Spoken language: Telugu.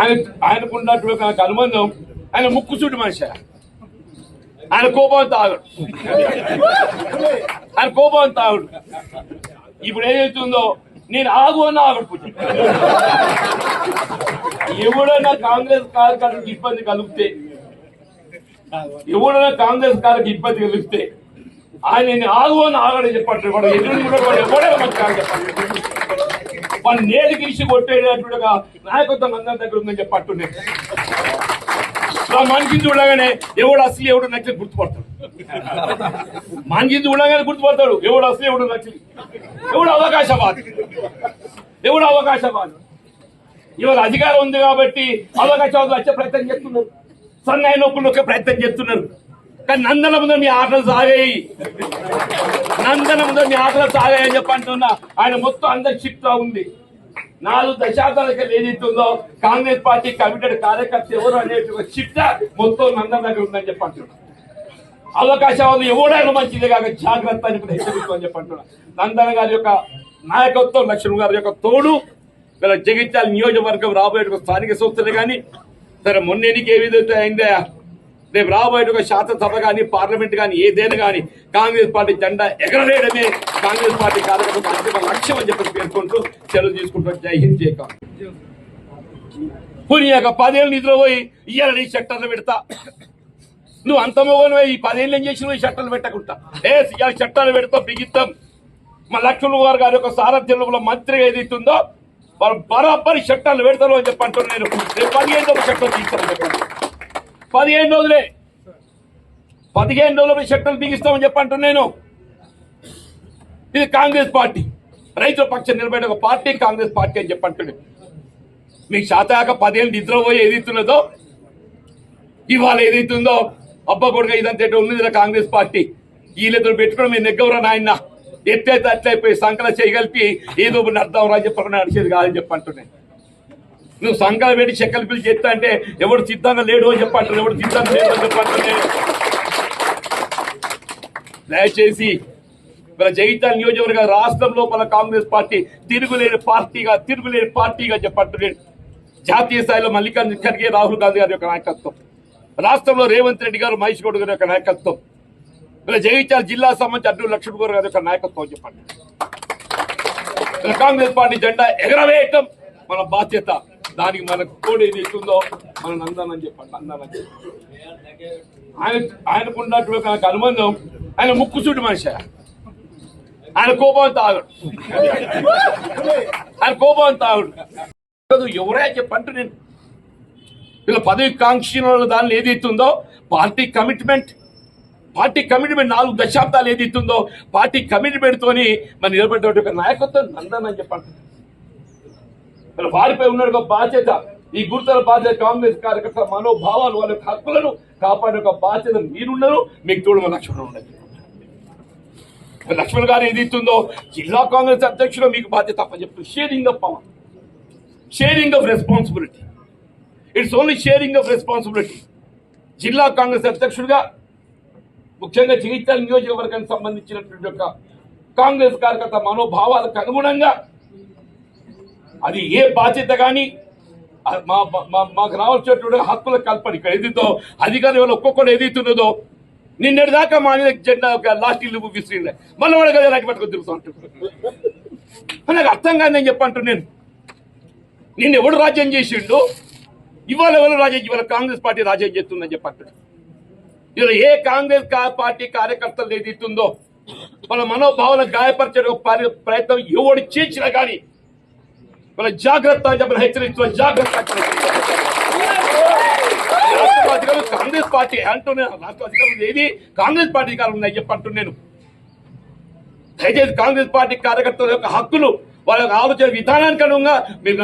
ఆయన ఆయనకున్నటువంటి నాకు అనుబంధం. ఆయన ముక్కుసూటి మనిషి. ఆయన కోపం తాగడు. ఆయన కోపం తాగడు. ఇప్పుడు ఏదైతుందో నేను ఆగు అన్న ఆగడు ఎవడైనా కాంగ్రెస్ కార్యకర్తలకు ఇబ్బంది కలిగితే ఎవడైనా కాంగ్రెస్ కార్యకు ఇబ్బంది కలిగితే ఆయన ఆగు అని ఆగడని చెప్పట్లేదు. కూడా ఎదురు కూడా ఎవడే మంచి వాళ్ళు చెప్పండి నేలు గీసి కొట్టేటట్టుగా నాయకత్వం అందరి దగ్గర ఉందని చెప్పట్టుండే మనిషిని చూడగానే ఎవడు అసలు ఎవడు నచ్చని గుర్తుపడతాడు. మనిషిని చూడగానే గుర్తుపడతాడు ఎవడు అసలు ఎవడు నచ్చలి ఎవడు అవకాశవాది. ఎవడు అవకాశవాది. ఇవాళ అధికారం ఉంది కాబట్టి అవకాశవాదులు వచ్చే ప్రయత్నం చేస్తున్నారు. సన్నాయి నొప్పులు నొక్కే ప్రయత్నం చేస్తున్నారు. కానీ నందన ముందు మీ ఆటలు సాగాయి. నందన ముందు మీ ఆటలు సాగాయి అని చెప్పి అంటున్నా. ఆయన మొత్తం అందరి చెప్తా ఉంది. నాలుగు దశాబ్దాలకి ఏదైతుందో కాంగ్రెస్ పార్టీ కమిటెడ్ కార్యకర్త ఎవరు అనేటువంటి ఒక చిట్ట మొత్తం అందరి దగ్గర ఉందని చెప్పి అవకాశం అవకాశాలు ఎవడైనా మంచిది కాక జాగ్రత్త అని కూడా హెచ్చరిస్తూ అని చెప్పి నందన గారి యొక్క నాయకత్వం లక్ష్మణ్ గారి యొక్క తోడు జగిత్యాల నియోజకవర్గం రాబోయే స్థానిక సంస్థలు కానీ సరే మొన్న ఎన్నిక ఏ విధంగా అయిందా? రేపు రాబోయే ఒక శాసనసభ కానీ పార్లమెంట్ కానీ ఏదైనా కానీ కాంగ్రెస్ పార్టీ జెండా ఎగరలేయడమే కాంగ్రెస్ పార్టీ కార్యకర్తలకు అంతిమ లక్ష్యం అని చెప్పి పేర్కొంటూ సెలవు తీసుకుంటూ జై హింద్ జై కాంగ్రెస్. పదేళ్ళు నిద్ర పోయి ఇయ్యాలని షట్టర్లు పెడతా. నువ్వు అంత మొగను ఈ పదేళ్ళు ఏం చేసి ఈ షట్టర్లు పెట్టకుండా. ఏ ఇవాళ చట్టాలు పెడతా బిగిస్తాం మా లక్ష్మణ్ గారు గారి యొక్క సారథ్యంలో మంత్రిగా ఏదైతుందో వారు బరాబరి చట్టాలు పెడతారు అని చెప్పి అంటున్నాను నేను. రేపు పదిహేను రోజులు చట్టం తీస్తాను చెప్పండి పదిహేను రోజులే. పదిహేను రోజులపై చట్టాలు బిగిస్తామని చెప్పి నేను. ఇది కాంగ్రెస్ పార్టీ. రైతుల పక్షం నిలబడిన ఒక పార్టీ కాంగ్రెస్ పార్టీ అని చెప్పి మీకు శాతాక పదిహేను నిద్రపోయి ఏదైతున్నదో ఇవాళ ఏదైతుందో అబ్బ కొడుక ఇదంతా ఉన్నది కాంగ్రెస్ పార్టీ? వీళ్ళిద్దరు పెట్టుకుని మీరు నెగ్గవరా నాయన? ఎట్లయితే అట్లయిపోయి సంకల చేయగలిపి ఏదో ఒకటి అర్థం రా చెప్పకుండా నడిచేది కాదని చెప్పంటున్నాను నువ్వు సంఘాలు పెట్టి చెక్కలు పిలిచి చెప్తా అంటే ఎవడు సిద్ధంగా లేడు అని చెప్పంటారు ఎవడు సిద్ధంగా లేడు అని చెప్పంటే దయచేసి మన జగిత్యాల నియోజకవర్గ రాష్ట్రం లోపల కాంగ్రెస్ పార్టీ తిరుగులేని పార్టీగా తిరుగులేని పార్టీగా చెప్పంటున్నాడు జాతీయ స్థాయిలో మల్లికార్జున ఖర్గే రాహుల్ గాంధీ గారి యొక్క నాయకత్వం. రాష్ట్రంలో రేవంత్ రెడ్డి గారు మహేష్ గౌడ్ గారి యొక్క నాయకత్వం. ఇలా జగిత్యాల జిల్లా సంబంధించి అడ్డు లక్ష్మణ్ గౌడ్ గారి యొక్క నాయకత్వం చెప్పండి కాంగ్రెస్ పార్టీ జెండా ఎగరవేయటం మన బాధ్యత. దానికి మనకు కోడి ఏది ఇస్తుందో మన నందనని చెప్పండి నందనని చెప్పండి. ఆయన ఆయనకున్నటువంటి నాకు అనుబంధం ఆయన ముక్కు చుట్టు మనిషి. ఆయన కోపం తాగడు. ఆయన కోపం తాగడు. కాదు, ఎవరే చెప్పంటే నేను. ఇలా పదవి కాంక్షణ దానిలో ఏదైతుందో పార్టీ కమిట్మెంట్. పార్టీ కమిట్మెంట్ నాలుగు దశాబ్దాలు ఏదైతుందో పార్టీ కమిట్మెంట్తోని మనం నిలబడ్డ నాయకత్వం నందనని అని చెప్పండి వారిపై ఉన్న ఒక బాధ్యత. ఈ గుర్తుల బాధ్యత కాంగ్రెస్ కార్యకర్త మనోభావాలు వాళ్ళ హక్కులను కాపాడే ఒక బాధ్యత మీరున్నారు. మీకు తోడు మన లక్ష్మణ్ ఉన్నది లక్ష్మణ్ గారు ఏది ఇస్తుందో జిల్లా కాంగ్రెస్ అధ్యక్షుడు మీకు బాధ్యత అప్పచెప్తూ sharing of power sharing of responsibility it's only sharing of responsibility జిల్లా కాంగ్రెస్ అధ్యక్షుడిగా ముఖ్యంగా జగిత్యాల నియోజకవర్గానికి సంబంధించినటువంటి యొక్క కాంగ్రెస్ కార్యకర్త మనోభావాలకు అనుగుణంగా అది ఏ బాధ్యత కానీ మా మా- మాకు రావాల్సినటువంటి హక్కుల కల్పన ఇక్కడ ఏదైతే అధికారం ఎవరు ఒక్కొక్కరు ఏదైతున్నదో నిన్నటి దాకా మా మీద జెండా ఒక లాస్ట్ ఇల్లు విసిరిండే మళ్ళీ వాడు కదా రాకి పట్టుకొని తిరుగుతూ ఉంటాడు నాకు అర్థం కాదు నేను చెప్పంటు నేను. నిన్న ఎవడు రాజ్యం చేసిండు ఇవాళ ఎవరు రాజ్యం ఇవాళ కాంగ్రెస్ పార్టీ రాజ్యం చేస్తుందని చెప్పంటాడు ఇలా ఏ కాంగ్రెస్ కా- పార్టీ కార్యకర్తలు ఏదైతుందో వాళ్ళ మనోభావాలను గాయపరిచే ప్రయత్నం ఎవడు చేసినా కానీ మన జాగ్రత్త అని చెప్పిన హెచ్చరిస్తున్న జాగ్రత్త అని అధికారులు కాంగ్రెస్ పార్టీ అంటూనే రాష్ట్ర అధికారులు ఏది కాంగ్రెస్ పార్టీ కాలం ఉన్నాయి చెప్పంటున్నాను దయచేసి కాంగ్రెస్ పార్టీ కార్యకర్తల యొక్క హక్కులు వాళ్ళ ఆలోచన విధానానికి అనుగుణంగా మీరు